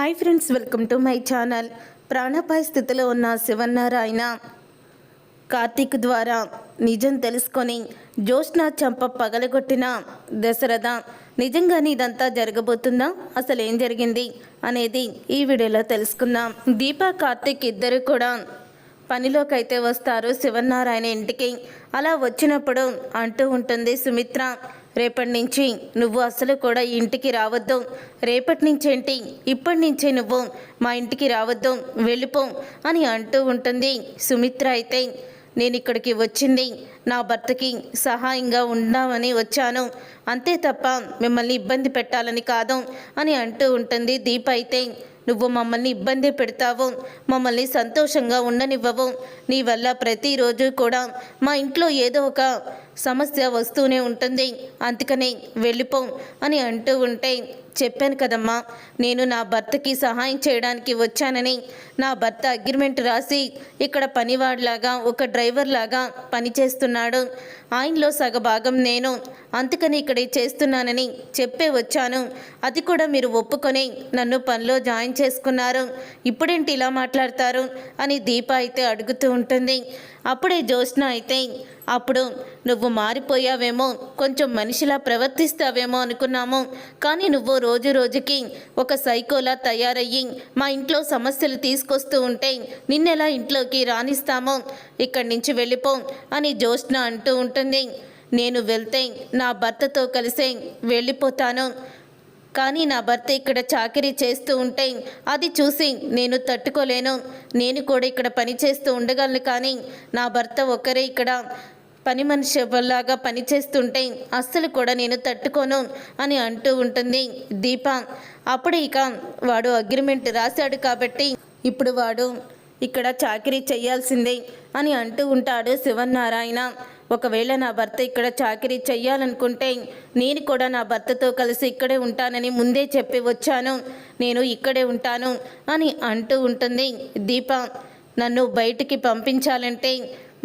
Hi friends welcome to my channel. ప్రాణాపాయ స్థితిలో ఉన్న శివన్నారాయణ కార్తీక్ ద్వారా నిజం తెలుసుకొని జోష్న చంప పగలగొట్టిన దశరథ నిజంగానే ఇదంతా జరగబోతుందా? అసలు ఏం జరిగింది? అనేది ఈ వీడియోలో తెలుసుకుందాం. దీపా కార్తీక్ ఇద్దరు కూడా పనిలోకి అయితే వస్తారు. శివనారాయణ ఇంటికి. అలా వచ్చినప్పుడు అంటూ ఉంటుంది సుమిత్ర రేపటి నుంచి నువ్వు అసలు కూడా ఇంటికి రావద్దు. రేపటి నుంచేంటి ఇప్పటి నుంచే నువ్వు మా ఇంటికి రావద్దు. వెళ్ళిపో అని అంటూ ఉంటుంది సుమిత్ర అయితే. నేను ఇక్కడికి వచ్చింది. నా భర్తకి సహాయంగా ఉందామని వచ్చాను. అంతే తప్ప మిమ్మల్ని ఇబ్బంది పెట్టాలని కాదు అని అంటూ ఉంటుంది దీప అయితే. నువ్వు మమ్మల్ని ఇబ్బంది పెడతావు. మమ్మల్ని సంతోషంగా ఉండనివ్వవు. నీ వల్ల ప్రతిరోజు కూడా మా ఇంట్లో ఏదో ఒక సమస్య వస్తూనే ఉంటుంది. అందుకనే వెళ్ళిపో అని అంటూ ఉంటే చెప్పాను కదమ్మా నేను నా భర్తకి సహాయం చేయడానికి వచ్చానని. నా భర్త అగ్రిమెంట్ రాసి ఇక్కడ పనివాడిలాగా ఒక డ్రైవర్ లాగా పనిచేస్తున్నాడు. ఆయనలో సగభాగం నేను. అందుకని ఇక్కడే చేస్తున్నానని చెప్పే వచ్చాను. అది కూడా మీరు ఒప్పుకొని నన్ను పనిలో జాయిన్ చేసుకున్నారు. ఇప్పుడేంటి ఇలా మాట్లాడతారు? అని దీప అయితే అడుగుతూ ఉంటుంది. అప్పుడే జ్యోత్స్న అయితే అప్పుడు నువ్వు మారిపోయావేమో కొంచెం మనిషిలా ప్రవర్తిస్తావేమో అనుకున్నాము. కానీ నువ్వు రోజు రోజుకి ఒక సైకోలా తయారయ్యి మా ఇంట్లో సమస్యలు తీసుకొస్తూ ఉంటే నిన్నెలా ఇంట్లోకి రాణిస్తామో ఇక్కడి నుంచి వెళ్ళిపో అని జ్యోత్స్న అంటూ ఉంటుంది. నేను వెళ్తే నా భర్తతో కలిసే వెళ్ళిపోతాను. కానీ నా భర్త ఇక్కడ చాకరీ చేస్తూ ఉంటే అది చూసి నేను తట్టుకోలేను. నేను కూడా ఇక్కడ పని చేస్తూ ఉండగలను కానీ నా భర్త ఒక్కరే ఇక్కడ పని మనిషి ఎవరిలాగా పనిచేస్తుంటే అస్సలు కూడా నేను తట్టుకోను అని అంటూ ఉంటుంది దీప. అప్పుడు ఇక వాడు అగ్రిమెంట్ రాశాడు కాబట్టి ఇప్పుడు వాడు ఇక్కడ చాకరీ చేయాల్సిందే అని అంటూ ఉంటాడు శివనారాయణ ఒకవేళ నా భర్త ఇక్కడ చాకరీ చెయ్యాలనుకుంటే నేను కూడా నా భర్తతో కలిసి ఇక్కడే ఉంటానని ముందే చెప్పి వచ్చాను. నేను ఇక్కడే ఉంటాను అని అంటూ ఉంటుంది దీప. నన్ను బయటికి పంపించాలంటే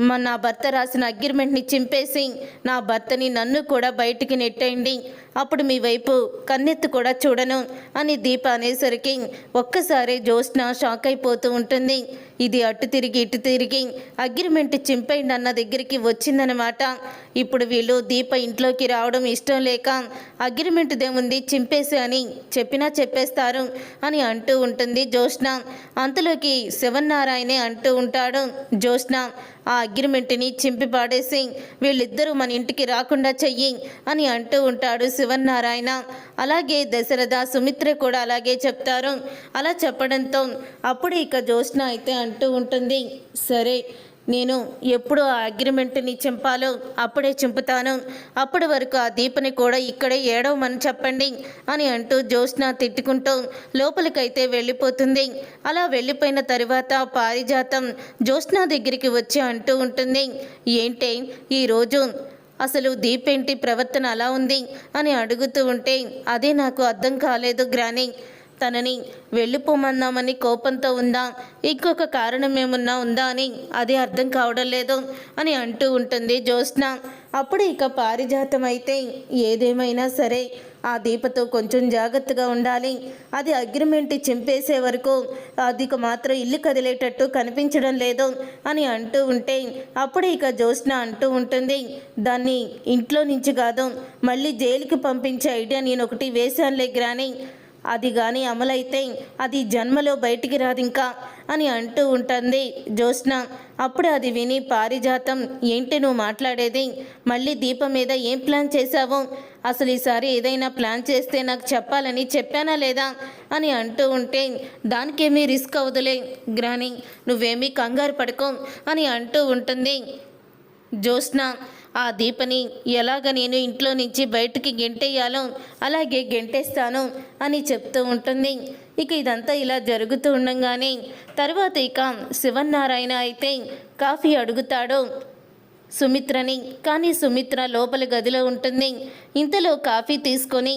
మా నా భర్త రాసిన అగ్రిమెంట్ని చింపేసి నా భర్తని నన్ను కూడా బయటికి నెట్టేయండి. అప్పుడు మీ వైపు కన్నెత్తు కూడా చూడను అని దీప అనేసరికి ఒక్కసారి జ్యోత్స్న షాక్ అయిపోతూ ఉంటుంది. ఇది అటు తిరిగి ఇటు తిరిగి అగ్రిమెంట్ చింపేయండి అన్న దగ్గరికి వచ్చిందనమాట. ఇప్పుడు వీళ్ళు దీప ఇంట్లోకి రావడం ఇష్టం లేక అగ్రిమెంట్ దేముంది చింపేసి అని చెప్పినా చెప్పేస్తారు అని అంటూ ఉంటుంది జ్యోత్స్న. అంతలోకి శివన్నారాయణే అంటూ ఉంటాడు జ్యోత్స్న. ఆ అగ్రిమెంట్ని చింపి పాడేసి వీళ్ళిద్దరూ మన ఇంటికి రాకుండా చెయ్యి అని అంటూ ఉంటాడు శివన్నారాయణ అలాగే దశరథ సుమిత్ర కూడా అలాగే చెప్తారు. అలా చెప్పడంతో అప్పుడు ఇక జ్యోత్స్న అయితే అంటూ ఉంటుంది సరే నేను ఎప్పుడు ఆ అగ్రిమెంట్ని చింపాలో అప్పుడే చింపుతాను. అప్పటి వరకు ఆ దీపని కూడా ఇక్కడే ఏడవమని చెప్పండి అని అంటూ జ్యోత్స్న తిట్టుకుంటూ లోపలికైతే వెళ్ళిపోతుంది. అలా వెళ్ళిపోయిన తర్వాత పారిజాతం జ్యోత్స్న దగ్గరికి వచ్చి అంటూ ఉంటుంది ఏంటే ఈరోజు అసలు దీపేంటి ప్రవర్తన అలా ఉంది అని అడుగుతూ ఉంటే అదే నాకు అర్థం కాలేదు గ్రాని. తనని వెళ్ళిపోమన్నామని కోపంతో ఉందా? ఇంకొక కారణం ఏమన్నా ఉందా అని అది అర్థం కావడం లేదు అని అంటూ ఉంటుంది జ్యోత్స్న. అప్పుడు ఇక పారిజాతం అయితే ఏదేమైనా సరే ఆ దీపతో కొంచెం జాగ్రత్తగా ఉండాలి. అది అగ్రిమెంట్ చింపేసే వరకు అదికు మాత్రం ఇల్లు కదిలేటట్టు కనిపించడం లేదు అని అంటూ ఉంటే అప్పుడు ఇక జ్యోత్స్న అంటూ ఉంటుంది దాన్ని ఇంట్లో నుంచి కాదు మళ్ళీ జైలుకి పంపించే ఐడియా నేను ఒకటి వేశానులే గ్రాని. అది కానీ అమలైతే అది జన్మలో బయటికి రాదు ఇంకా అని అంటూ ఉంటుంది జ్యోత్స్న. అప్పుడు అది విని పారిజాతం ఏంటి నువ్వు మాట్లాడేది? మళ్ళీ దీపం మీద ఏం ప్లాన్ చేశావు? అసలు ఈసారి ఏదైనా ప్లాన్ చేస్తే నాకు చెప్పాలని చెప్పానా లేదా? అని అంటూ ఉంటే దానికేమీ రిస్క్ అవ్వదులే గ్రాని నువ్వేమీ కంగారు పడుకో అని అంటూ ఉంటుంది జ్యోత్స్న. ఆ దీపని ఎలాగ నేను ఇంట్లో నుంచి బయటికి గెంటేయాలో అలాగే గెంటేస్తాను అని చెప్తూ ఉంటుంది. ఇక ఇదంతా ఇలా జరుగుతూ ఉండగానే తర్వాత ఇక శివన్నారాయణ అయితే కాఫీ అడుగుతాడు. సుమిత్రని కానీ సుమిత్ర లోపల గదిలో ఉంటుంది. ఇంతలో కాఫీ తీసుకొని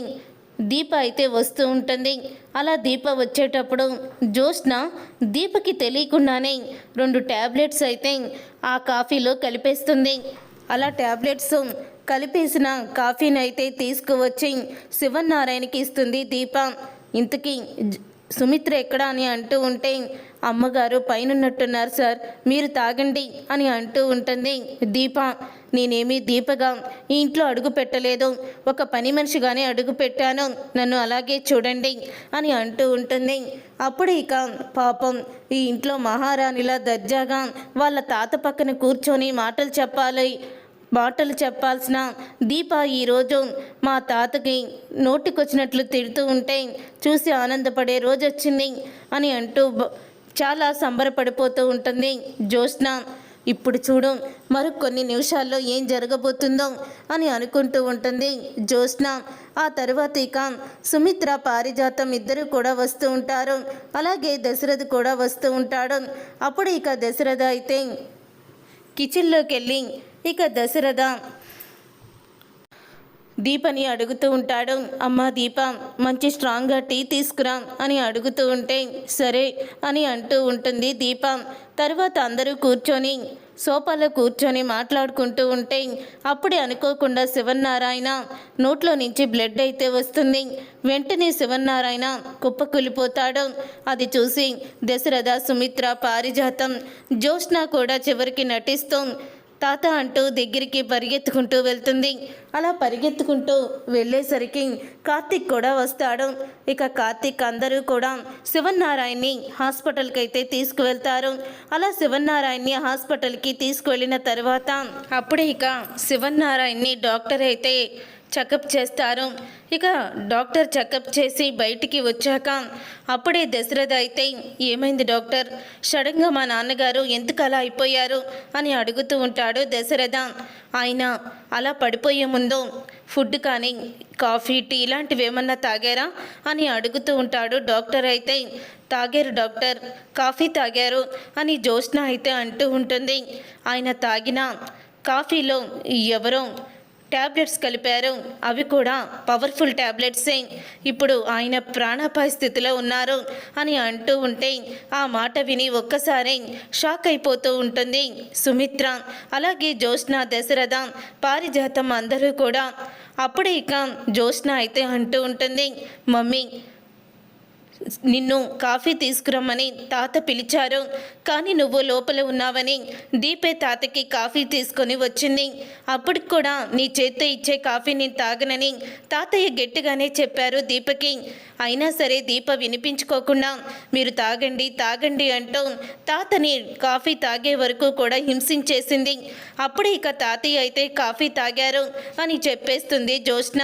దీప అయితే వస్తూ ఉంటుంది. అలా దీప వచ్చేటప్పుడు జ్యోత్స్న దీపకి తెలియకుండానే రెండు ట్యాబ్లెట్స్ అయితే ఆ కాఫీలో కలిపేస్తుంది. అలా ట్యాబ్లెట్స్ కలిపేసిన కాఫీని అయితే తీసుకువచ్చి శివనారాయణకి ఇస్తుంది దీప. ఇంతకీ సుమిత్ర ఎక్కడ అని అంటూ ఉంటే అమ్మగారు పైనున్నట్టున్నారు సార్ మీరు తాగండి అని అంటూ ఉంటుంది దీప. నేనేమీ దీపగా ఈ ఇంట్లో అడుగు పెట్టలేదు ఒక పని మనిషిగానే అడుగు పెట్టాను నన్ను అలాగే చూడండి అని అంటూ ఉంటుంది. అప్పుడు ఇక పాపం ఈ ఇంట్లో మహారాణిలా దర్జాగా వాళ్ళ తాత పక్కన కూర్చొని మాటలు చెప్పాలి. బాటలు చెప్పాల్సిన దీప ఈరోజు మా తాతకి నోటికొచ్చినట్లు తిడుతూ ఉంటే చూసి ఆనందపడే రోజు వచ్చింది అని అంటూ బ- చాలా సంబరపడిపోతూ ఉంటుంది జ్యోత్స్న. ఇప్పుడు చూడు మరికొన్ని నిమిషాల్లో ఏం జరగబోతుందో అని అనుకుంటూ ఉంటుంది జ్యోత్స్న. ఆ తర్వాత ఇక సుమిత్ర పారిజాతం ఇద్దరు కూడా వస్తూ ఉంటారు. అలాగే దశరథ్ కూడా వస్తూ ఉంటాడు. అప్పుడు ఇక దశరథ అయితే కిచెన్లోకి వెళ్ళి ఇక దశరథ దీపని అడుగుతూ ఉంటాడు. అమ్మ దీప మంచి స్ట్రాంగ్గా టీ తీసుకురా అని అడుగుతూ ఉంటే సరే అని అంటూ ఉంటుంది దీప. తర్వాత అందరూ కూర్చొని సోఫాలో కూర్చొని మాట్లాడుకుంటూ ఉంటే అప్పుడే అనుకోకుండా శివన్నారాయణ నోట్లో నుంచి బ్లడ్ అయితే వస్తుంది. వెంటనే శివన్నారాయణ కుప్పకూలిపోతాడు అది చూసి దశరథ సుమిత్ర పారిజాతం జ్యోత్స్న కూడా చివరికి నటిస్తూ తాత అంటూ దగ్గరికి పరిగెత్తుకుంటూ వెళ్తుంది. అలా పరిగెత్తుకుంటూ వెళ్ళేసరికి కార్తిక్ కూడా వస్తాడు. ఇక కార్తిక్ అందరూ కూడా శివన్నారాయణని హాస్పిటల్కి అయితే తీసుకువెళ్తారు. అలా శివన్నారాయణని హాస్పిటల్కి తీసుకువెళ్ళిన తర్వాత అప్పుడే ఇక శివన్నారాయణని డాక్టర్ అయితే చెకప్ చేస్తారు. ఇక డాక్టర్ చెకప్ చేసి బయటికి వచ్చాక అప్పుడే దశరథ అయితే ఏమైంది డాక్టర్? సడన్గా మా నాన్నగారు ఎందుకు అలా అయిపోయారు? అని అడుగుతూ ఉంటాడు దశరథ. ఆయన అలా పడిపోయే ముందు ఫుడ్ కానీ కాఫీ టీ ఇలాంటివి ఏమన్నా తాగారా? అని అడుగుతూ ఉంటాడు డాక్టర్ అయితే. తాగారు డాక్టర్ కాఫీ తాగారు అని జ్యోత్స్న అయితే అంటూ ఉంటుంది. ఆయన తాగిన కాఫీలో ఎవరో ట్యాబ్లెట్స్ కలిపారు. అవి కూడా పవర్ఫుల్ ట్యాబ్లెట్సే ఇప్పుడు ఆయన ప్రాణాపాయ స్థితిలో ఉన్నారు అని అంటూ ఉంటే ఆ మాట విని ఒక్కసారి షాక్ అయిపోతూ ఉంటుంది. సుమిత్ర అలాగే జ్యోత్స్న దశరథ పారిజాతం అందరూ కూడా. అప్పుడే ఇక జ్యోత్స్న అయితే అంటూ ఉంటుంది మమ్మీ నిన్ను కాఫీ తీసుకురమ్మని తాత పిలిచారు. కానీ నువ్వు లోపల ఉన్నావని దీపే తాతకి కాఫీ తీసుకొని వచ్చింది. అప్పటికి కూడా నీ చేత్తో ఇచ్చే కాఫీ నేను తాగనని తాతయ్య గట్టిగానే చెప్పారు దీపకి. అయినా సరే దీప వినిపించుకోకుండా మీరు తాగండి తాగండి అంటూ తాతని కాఫీ తాగే వరకు కూడా హింసించేసింది. అప్పుడే ఇక తాతయ్య అయితే కాఫీ తాగారు అని చెప్పేస్తుంది జ్యోత్స్న.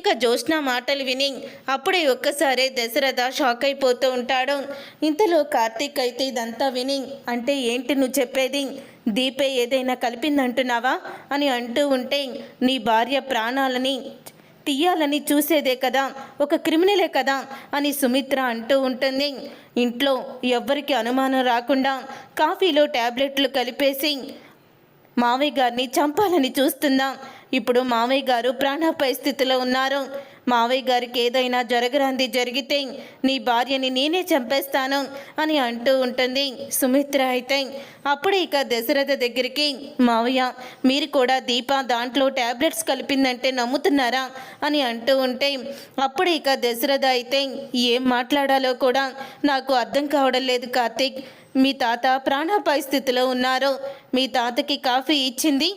ఇక జోష్న మాటలు విని అప్పుడే ఒక్కసారే దశరథ షాక్ అయిపోతూ ఉంటాడు. ఇంతలో కార్తీక్ అయితే ఇదంతా విని అంటే ఏంటి నువ్వు చెప్పేది? దీపే ఏదైనా కలిపిందంటున్నావా? అని అంటూ ఉంటే నీ భార్య ప్రాణాలని తీయాలని చూసేదే కదా ఒక క్రిమినలే కదా? అని సుమిత్ర అంటూ ఉంటుంది. ఇంట్లో ఎవ్వరికి అనుమానం రాకుండా కాఫీలో ట్యాబ్లెట్లు కలిపేసి మావయ్య గారిని చంపాలని చూస్తున్నాం. ఇప్పుడు మావయ్య గారు ప్రాణాపాయ స్థితిలో ఉన్నారు. మావయ్య గారికి ఏదైనా జరగరాంది జరిగితే నీ భార్యని నేనే చంపేస్తాను అని అంటూ ఉంటుంది సుమిత్ర అయితే. అప్పుడు ఇక దశరథ దగ్గరికి మావయ్య మీరు కూడా దీప దాంట్లో ట్యాబ్లెట్స్ కలిపిందంటే నమ్ముతున్నారా? అని అంటూ ఉంటే అప్పుడు ఇక దశరథ అయితే ఏం మాట్లాడాలో కూడా నాకు అర్థం కావడం లేదు కార్తీక్. మీ తాత ప్రాణాపాయ స్థితిలో ఉన్నారు. మీ తాతకి కాఫీ ఇచ్చింది.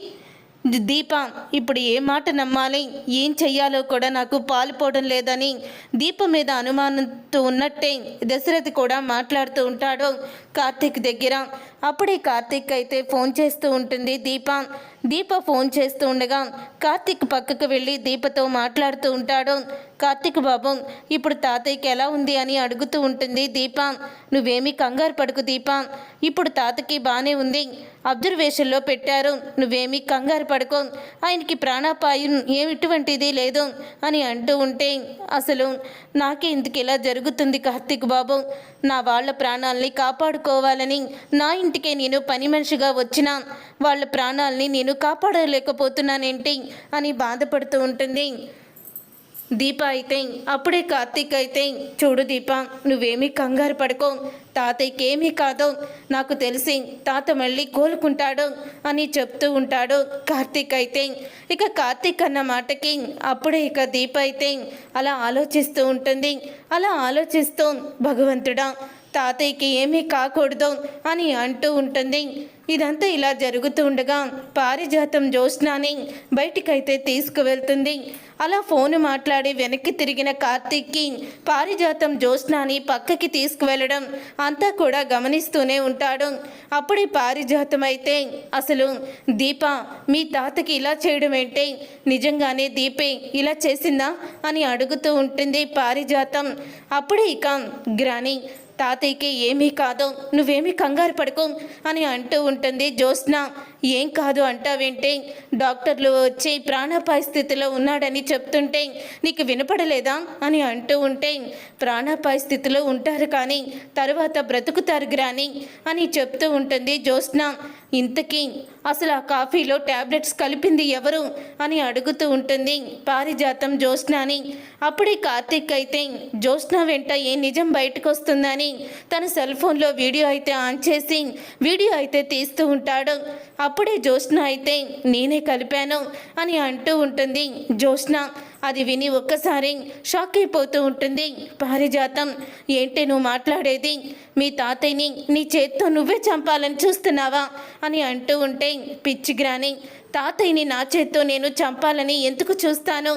దీప ఇప్పుడు ఏ మాట నమ్మాలి? ఏం చెయ్యాలో కూడా నాకు పాలుపోవడం లేదని దీప మీద అనుమానంతో ఉన్నట్టే దశరథి కూడా మాట్లాడుతూ ఉంటాడు. కార్తీక్ దగ్గర. అప్పుడే కార్తీక్ అయితే ఫోన్ చేస్తూ ఉంటుంది దీప. దీప ఫోన్ చేస్తూ ఉండగా కార్తీక్ పక్కకు వెళ్ళి దీపతో మాట్లాడుతూ ఉంటాడు. కార్తీక్ బాబు ఇప్పుడు తాతయ్యకి ఎలా ఉంది అని అడుగుతూ ఉంటుంది దీప. నువ్వేమీ కంగారు పడుకు దీప. ఇప్పుడు తాతకి బాగానే ఉంది. అబ్జర్వేషన్లో పెట్టారు. నువ్వేమీ కంగారు పడుకో. ఆయనకి ప్రాణాపాయం ఏమిటువంటిది లేదు అని అంటూ ఉంటే అసలు నాకే ఇందుకు ఇలా జరుగుతుంది కార్తీక్ బాబు? నా వాళ్ళ ప్రాణాలని కాపాడుకోవాలని నా ఇంటికే నేను పని మనిషిగా వచ్చిన వాళ్ళ ప్రాణాలని నేను కాపాడలేకపోతున్నానేంటి అని బాధపడుతూ ఉంటుంది. దీప అయితే అప్పుడే కార్తీక్ అయితే చూడు దీప నువ్వేమీ కంగారు పడుకో. తాతయ్యకేమీ కాదు నాకు తెలిసి తాత మళ్ళీ కోలుకుంటాడు అని చెప్తూ ఉంటాడు కార్తీక్ అయితే. ఇక కార్తీక్ అన్న మాటకి అప్పుడే ఇక దీప అయితే అలా ఆలోచిస్తూ ఉంటుంది. అలా ఆలోచిస్తూ భగవంతుడా తాతయ్యకి ఏమీ కాకూడదు అని అంటూ ఉంటుంది. ఇదంతా ఇలా జరుగుతూ ఉండగా పారిజాతం జ్యోత్స్నాని బయటికైతే తీసుకువెళ్తుంది. అలా ఫోన్ మాట్లాడి వెనక్కి తిరిగిన కార్తీక్కి పారిజాతం జ్యోత్స్నాని పక్కకి తీసుకువెళ్ళడం అంతా కూడా గమనిస్తూనే ఉంటాడు. అప్పుడే పారిజాతం అయితే అసలు దీప మీ తాతకి ఇలా చేయడం ఏంటి నిజంగానే దీపే ఇలా చేసిందా? అని అడుగుతూ ఉంటుంది పారిజాతం. అప్పుడే ఇక గ్రాని తాతయ్యకి ఏమీ కాదు నువ్వేమీ కంగారు పడుకో అని అంటూ ఉంటుంది జ్యోత్స్న. ఏం కాదు అంటావేంటే డాక్టర్లు వచ్చి ప్రాణాపాయ స్థితిలో ఉన్నాడని చెప్తుంటే నీకు వినపడలేదా అని అంటూ ఉంటే ప్రాణాపాయ స్థితిలో ఉంటారు కానీ తర్వాత బ్రతుకుతారు గ్రాని అని చెప్తూ ఉంటుంది జ్యోత్స్న. ఇంతకీ అసలు ఆ కాఫీలో ట్యాబ్లెట్స్ కలిపింది ఎవరు అని అడుగుతూ ఉంటుంది పారిజాతం జ్యోత్స్నాని. అప్పుడే కార్తీక్ అయితే జ్యోత్స్న వెంట ఏ నిజం బయటకు వస్తుందని తన సెల్ ఫోన్లో వీడియో అయితే ఆన్ చేసి వీడియో అయితే తీస్తూ ఉంటాడు. అప్పుడే జ్యోత్స్న అయితే నేనే కలిపాను అని అంటూ ఉంటుంది. జ్యోత్స్న అది విని ఒక్కసారి షాక్ అయిపోతూ ఉంటుంది. పారిజాతం ఏంటి నువ్వు మాట్లాడేది? మీ తాతయ్యని నీ చేత్తో నువ్వే చంపాలని చూస్తున్నావా? అని అంటూ ఉంటే పిచ్చిగ్రాని తాతయ్యని నా చేత్తో నేను చంపాలని ఎందుకు చూస్తాను?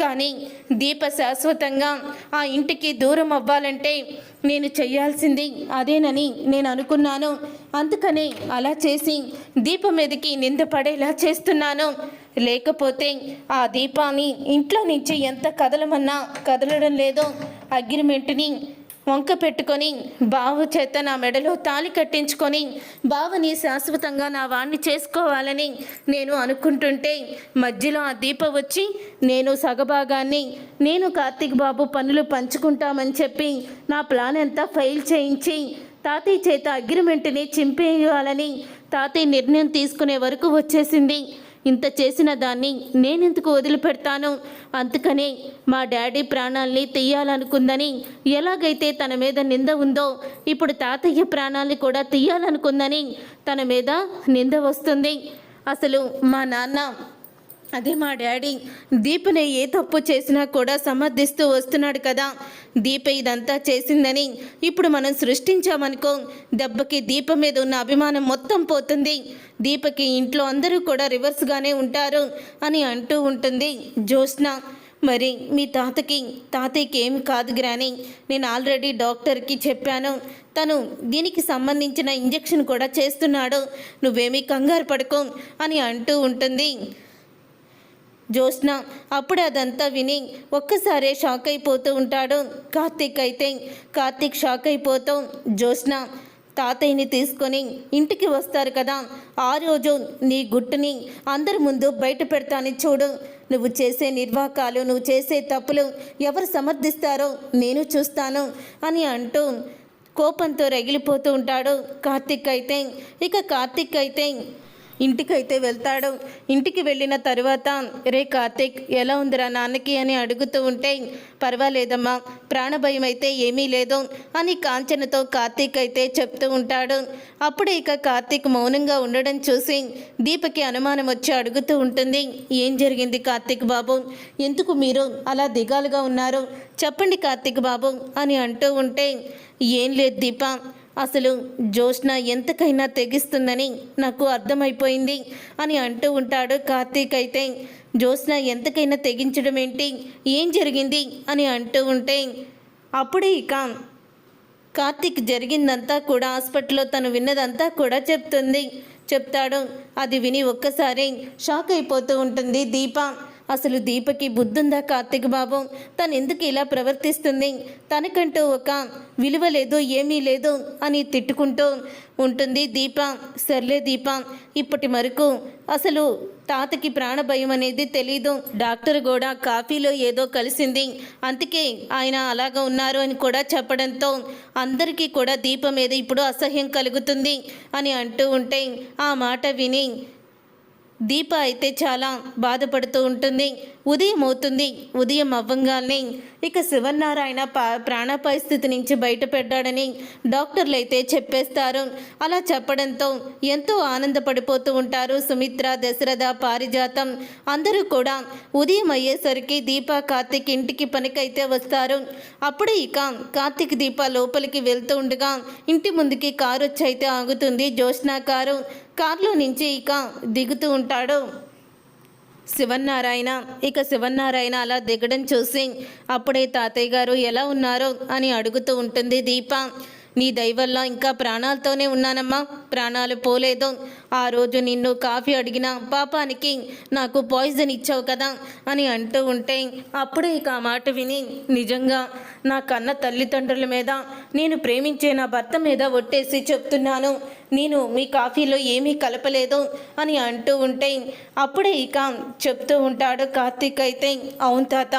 కానీ దీప శాశ్వతంగా ఆ ఇంటికి దూరం అవ్వాలంటే నేను చెయ్యాల్సింది అదేనని నేను అనుకున్నాను. అందుకనే అలా చేసి దీప మీదకి నిందపడేలా చేస్తున్నాను. లేకపోతే ఆ దీపాన్ని ఇంట్లో నుంచి ఎంత కదలమన్నా కదలడం లేదో అగ్రిమెంట్ని వంక పెట్టుకొని బావ చేత నా మెడలో తాళి కట్టించుకొని బావని శాశ్వతంగా నా వాణ్ణి చేసుకోవాలని నేను అనుకుంటుంటే మధ్యలో ఆ దీప వచ్చి నేను సగభాగాన్ని నేను కార్తీక్ బాబు పనులు పంచుకుంటామని చెప్పి నా ప్లాన్ అంతా ఫెయిల్ చేయించి తాతయ్య చేత అగ్రిమెంట్ని చింపేయాలని తాతయ్య నిర్ణయం తీసుకునే వరకు వచ్చేసింది. ఇంత చేసిన దాన్ని నేనెందుకు వదిలిపెడతాను? అందుకనే మా డాడీ ప్రాణాల్ని తీయాలనుకుందని ఎలాగైతే తన మీద నింద ఉందో ఇప్పుడు తాతయ్య ప్రాణాల్ని కూడా తీయాలనుకుందని తన మీద నింద వస్తుంది. అసలు మా నాన్న అదే మా డాడీ. దీపనే ఏ తప్పు చేసినా కూడా సమర్థిస్తూ వస్తున్నాడు కదా. దీప ఇదంతా చేసిందని ఇప్పుడు మనం సృష్టించామనుకో దెబ్బకి దీప మీద ఉన్న అభిమానం మొత్తం పోతుంది. దీపకి ఇంట్లో అందరూ కూడా రివర్స్గానే ఉంటారు అని అంటూ ఉంటుంది జ్యోత్స్న. మరి మీ తాతకి తాతయ్యకి ఏమి కాదు గ్రాని. నేను ఆల్రెడీ డాక్టర్కి చెప్పాను. తను దీనికి సంబంధించిన ఇంజెక్షన్ కూడా చేస్తున్నాడు. నువ్వేమీ కంగారు పడుకో అని అంటూ ఉంటుంది. జ్యోత్స్న అప్పుడు అదంతా విని ఒక్కసారే షాక్ అయిపోతూ ఉంటాడు. కార్తీక్ అయితే కార్తీక్ షాక్ అయిపోతూ జ్యోత్స్న తాతయ్యని తీసుకొని ఇంటికి వస్తారు కదా ఆ రోజు నీ గుట్టుని అందరి ముందు బయట పెడతాను చూడు. నువ్వు చేసే నిర్వాకాలు నువ్వు చేసే తప్పులు ఎవరు సమర్థిస్తారో నేను చూస్తాను అని అంటూ కోపంతో రగిలిపోతూ ఉంటాడు. కార్తీక్ అయితే ఇక కార్తీక్ అయితే ఇంటికైతే వెళ్తాడు. ఇంటికి వెళ్ళిన తర్వాత రే కార్తీక్ ఎలా ఉందిరా నాన్నకి? అని అడుగుతూ ఉంటే పర్వాలేదమ్మా ప్రాణభయం అయితే ఏమీ లేదు అని కాంచనతో కార్తీక్ అయితే చెప్తూ ఉంటాడు. అప్పుడు ఇక కార్తీక్ మౌనంగా ఉండడం చూసి దీపకి అనుమానం వచ్చి అడుగుతూ ఉంటుంది ఏం జరిగింది కార్తీక్ బాబు? ఎందుకు మీరు అలా దిగాలుగా ఉన్నారు? చెప్పండి కార్తీక్ బాబు అని అంటూ ఉంటే ఏం లేదు దీప అసలు జోష్న ఎంతకైనా తెగిస్తుందని నాకు అర్థమైపోయింది అని అంటూ ఉంటాడు కార్తీక్ అయితే. జోష్న ఎంతకైనా తెగించడం ఏంటి ఏం జరిగింది? అని అంటూ ఉంటే అప్పుడే ఇక. కార్తీక్ జరిగిందంతా కూడా హాస్పిటల్లో తను విన్నదంతా కూడా చెప్తుంది. చెప్తాడు. అది విని ఒక్కసారి షాక్ అయిపోతూ ఉంటుంది దీప. అసలు దీపకి బుద్ధుందా కార్తీక్ బాబు? తను ఎందుకు ఇలా ప్రవర్తిస్తుంది? తనకంటూ ఒక విలువ లేదు ఏమీ లేదు అని తిట్టుకుంటూ ఉంటుంది దీప. సర్లే దీప ఇప్పటి వరకు అసలు తాతకి ప్రాణభయం అనేది తెలీదు. డాక్టర్ కూడా కాఫీలో ఏదో కలిసింది. అందుకే ఆయన అలాగా ఉన్నారు అని కూడా చెప్పడంతో అందరికీ కూడా దీప మీద ఇప్పుడు అసహ్యం కలుగుతుంది అని అంటూ ఉంటే ఆ మాట విని దీప అయితే చాలా బాధపడుతూ ఉంటుంది. ఉదయం అవుతుంది. ఉదయం అవ్వంగానే ఇక శివనారాయణ పా ప్రాణ పరిస్థితి నుంచి బయటపడ్డాడని డాక్టర్లు అయితే చెప్పేస్తారు. అలా చెప్పడంతో ఎంతో ఆనందపడిపోతూ ఉంటారు సుమిత్ర దశరథ పారిజాతం. అందరూ కూడా ఉదయం అయ్యేసరికి దీప కార్తీక్ ఇంటికి పనికైతే వస్తారు. అప్పుడే ఇక కార్తీక్ దీప లోపలికి వెళ్తూ ఉండగా ఇంటి ముందుకి కారు వచ్చి అయితే ఆగుతుంది. జోష్నా కారు కార్లో నుంచి ఇక దిగుతూ ఉంటాడు. శివన్నారాయణ ఇక శివన్నారాయణ అలా దిగడం చూసి అప్పుడే తాతయ్య గారు ఎలా ఉన్నారో? అని అడుగుతూ ఉంటుంది దీప. నీ దయవల్ల ఇంకా ప్రాణాలతోనే ఉన్నానమ్మా. ప్రాణాలు పోలేదు. ఆ రోజు నిన్ను కాఫీ అడిగిన పాపానికి నాకు పాయిజన్ ఇచ్చావు కదా అని అంటూ ఉంటే అప్పుడు ఇక ఆ మాట విని నిజంగా నా కన్న తల్లిదండ్రుల మీద నేను ప్రేమించే నా భర్త మీద ఒట్టేసి చెప్తున్నాను. నేను మీ కాఫీలో ఏమీ కలపలేదు అని అంటూ ఉంటే అప్పుడే ఇక చెప్తూ ఉంటాడు కార్తీక్ అయితే అవును తాత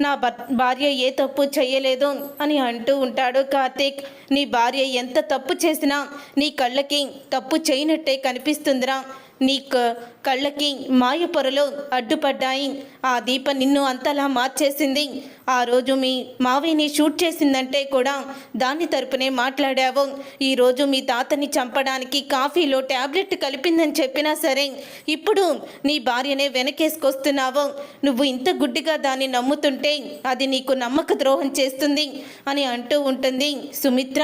నా భర్ భార్య ఏ తప్పు చేయలేదు అని అంటూ ఉంటాడు కార్తీక్. నీ భార్య ఎంత తప్పు చేసినా నీ కళ్ళకి తప్పు చేయనట్టే కనిపిస్తుందిరా. నీ క- కళ్ళకి మాయ పొరలు అడ్డుపడ్డాయి. ఆ దీప నిన్ను అంతలా మార్చేసింది. ఆ రోజు మీ మావిని షూట్ చేసిందంటే కూడా దాని తరపునే మాట్లాడావు. ఈరోజు మీ తాతని చంపడానికి కాఫీలో ట్యాబ్లెట్ కలిపిందని చెప్పినా సరే ఇప్పుడు నీ భార్యనే వెనకేసుకొస్తున్నావు. నువ్వు ఇంత గుడ్డిగా దాన్ని నమ్ముతుంటే అది నీకు నమ్మక ద్రోహం చేస్తుంది అని అంటూ ఉంటుంది. సుమిత్ర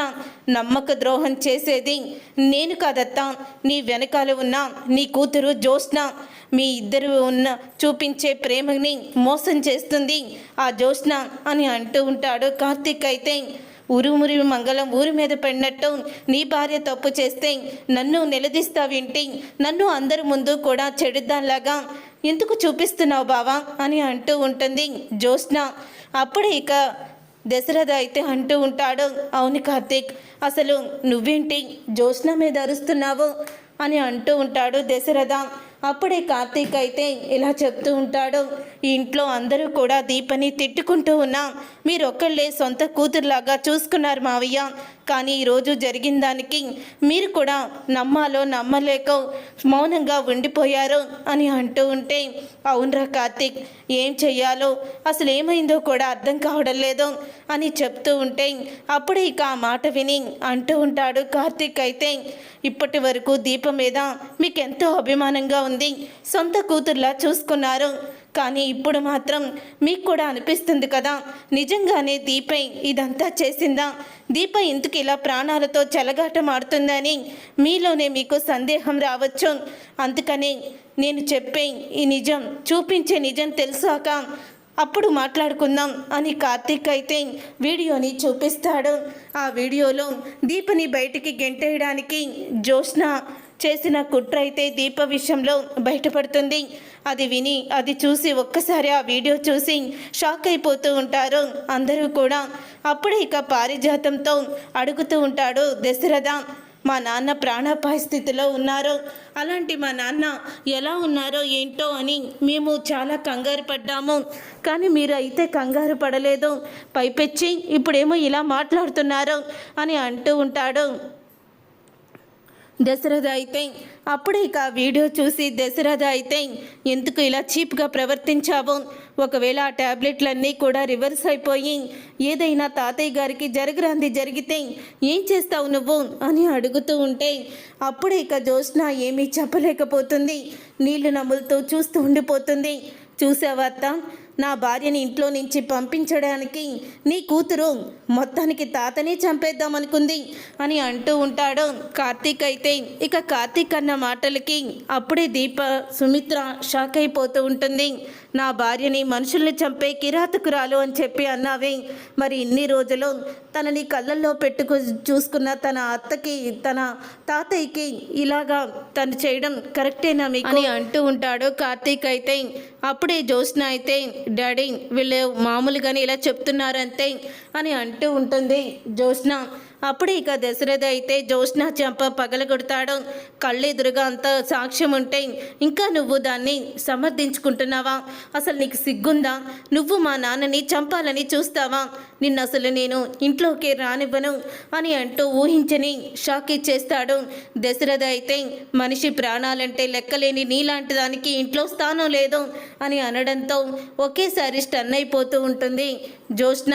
నమ్మక ద్రోహం చేసేది నేను కాదత్తా. నీ వెనకాల ఉన్న నీ కూతురు జ్యోత్స్న మీ ఇద్దరు ఉన్న చూపించే ప్రేమని మోసం చేస్తుంది ఆ జ్యోత్స్న అని అంటూ ఉంటాడు. కార్తీక్ అయితే ఉరుమురి మంగళం ఊరి మీద పడినట్టు నీ భార్య తప్పు చేస్తే నన్ను నిలదీస్తావేంటి నన్ను అందరి ముందు కూడా చెడుదాన్లాగా ఎందుకు చూపిస్తున్నావు బావా? అని అంటూ ఉంటుంది జ్యోత్స్న. అప్పుడే ఇక దశరథ అయితే అంటూ ఉంటాడు అవును కార్తీక్ అసలు నువ్వేంటి జ్యోత్స్న మీద అరుస్తున్నావు? అని అంటూ ఉంటాడు దశరథ. అప్పుడే కార్తీక్ అయితే ఇలా చెప్తూ ఉంటాడు ఇంట్లో అందరూ కూడా దీపని తిట్టుకుంటూ ఉన్నా మీరు ఒక్కళ్ళే సొంత కూతురులాగా చూసుకున్నారు మావయ్య. కానీ ఈరోజు జరిగిన దానికి మీరు కూడా నమ్మాలో నమ్మలేక మౌనంగా ఉండిపోయారు అని అంటూ ఉంటే అవునరా కార్తీక్ ఏం చెయ్యాలో అసలు ఏమైందో కూడా అర్థం కావడం లేదు అని చెప్తూ ఉంటే అప్పుడే ఇక ఆ మాట విని అంటూ ఉంటాడు కార్తీక్ అయితే ఇప్పటి వరకు దీప మీద మీకు ఎంతో అభిమానంగా ఉంది సొంత కూతుర్లా చూసుకున్నారు. కానీ ఇప్పుడు మాత్రం మీకు కూడా అనిపిస్తుంది కదా? నిజంగానే దీపై ఇదంతా చేసిందా? దీప ఇందుకు ఇలా ప్రాణాలతో చెలగాటమాడుతుందని మీలోనే మీకు సందేహం రావచ్చు. అందుకని నేను చెప్పే ఈ నిజం చూపించే నిజం తెలుసాక అప్పుడు మాట్లాడుకుందాం అని కార్తీక్ అయితే వీడియోని చూపిస్తాడు. ఆ వీడియోలో దీపని బయటికి గెంటేయడానికి జోష్న చేసిన కుట్ర అయితే దీప విషయంలో బయటపడుతుంది. అది విని అది చూసి ఒక్కసారి ఆ వీడియో చూసి షాక్ అయిపోతూ ఉంటారు. అందరూ కూడా అప్పుడే ఇక పారిజాతంతో అడుగుతూ ఉంటాడు దశరథ. మా నాన్న ప్రాణాపాయ స్థితిలో ఉన్నారు. అలాంటి మా నాన్న ఎలా ఉన్నారో ఏంటో అని మేము చాలా కంగారు పడ్డాము. కానీ మీరు అయితే కంగారు పడలేదు. పైపెచ్చి ఇప్పుడేమో ఇలా మాట్లాడుతున్నారు అని అంటూ ఉంటాడు. దశరథ అయితే అప్పుడే ఇక వీడియో చూసి దశరథ అయితే ఎందుకు ఇలా చీప్గా ప్రవర్తించావు? ఒకవేళ ఆ ట్యాబ్లెట్లన్నీ కూడా రివర్స్ అయిపోయి ఏదైనా తాతయ్య గారికి జరగరాంది జరిగితే ఏం చేస్తావు నువ్వు? అని అడుగుతూ ఉంటే అప్పుడే ఇక జోష్న ఏమీ చెప్పలేకపోతుంది. నీళ్ళు నములుతూ చూస్తూ ఉండిపోతుంది. చూసావా అత్త? నా భార్యని ఇంట్లో నుంచి పంపించడానికి నీ కూతురు మొత్తానికి తాతనే చంపేద్దామనుకుంది అని అంటూ ఉంటాడు. కార్తీక్ అయితే ఇక కార్తీక్ అన్న మాటలకి అప్పుడే దీప సుమిత్ర షాక్ అయిపోతూ ఉంటుంది. నా భార్యని మనుషుల్ని చంపే కిరాతకురాలు అని చెప్పి అన్నావే. మరి ఇన్ని రోజులు తనని కళ్ళల్లో పెట్టుకు చూసుకున్న తన అత్తకి తన తాతయ్యకి ఇలాగా తను చేయడం కరెక్టేనా మీకు? అని అంటూ ఉంటాడు కార్తీక్ అయితే. అప్పుడే జ్యోత్స్న అయితే డాడీ వీళ్ళు మామూలుగానే ఇలా చెప్తున్నారంతే అని అంటూ ఉంటుంది జ్యోత్స్న. అప్పుడే ఇక దశరథ అయితే జ్యోత్స్న చెంప పగలగొడతాడు. కళ్ళెదురుగా అంత సాక్ష్యం ఉంటే ఇంకా నువ్వు దాన్ని సమర్థించుకుంటున్నావా? అసలు నీకు సిగ్గుందా? నువ్వు మా నాన్నని చంపాలని చూస్తావా? నిన్న అసలు నేను ఇంట్లోకి రానివ్వను అని అంటూ ఊహించని షాక్ ఇచ్చేస్తాడు దశరథ అయితే మనిషి ప్రాణాలంటే లెక్కలేని నీలాంటి దానికి ఇంట్లో స్థానం లేదు అని అనడంతో ఒకేసారి స్టన్ అయిపోతూ ఉంటుంది. జోష్న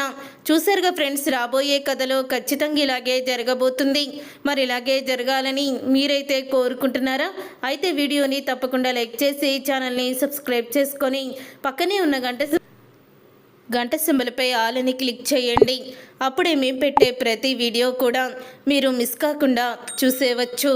చూసారుగా ఫ్రెండ్స్ రాబోయే కథలో ఖచ్చితంగా ఇలాగే జరగబోతుంది. మరి ఇలాగే జరగాలని మీరైతే కోరుకుంటున్నారా? అయితే వీడియోని తప్పకుండా లైక్ చేసి ఛానల్ని సబ్స్క్రైబ్ చేసుకొని పక్కనే ఉన్న గంట గంట సింబలపై ఆలని క్లిక్ చేయండి. అప్పుడే మేము పెట్టే ప్రతి వీడియో కూడా మీరు మిస్ కాకుండా చూసేవచ్చు.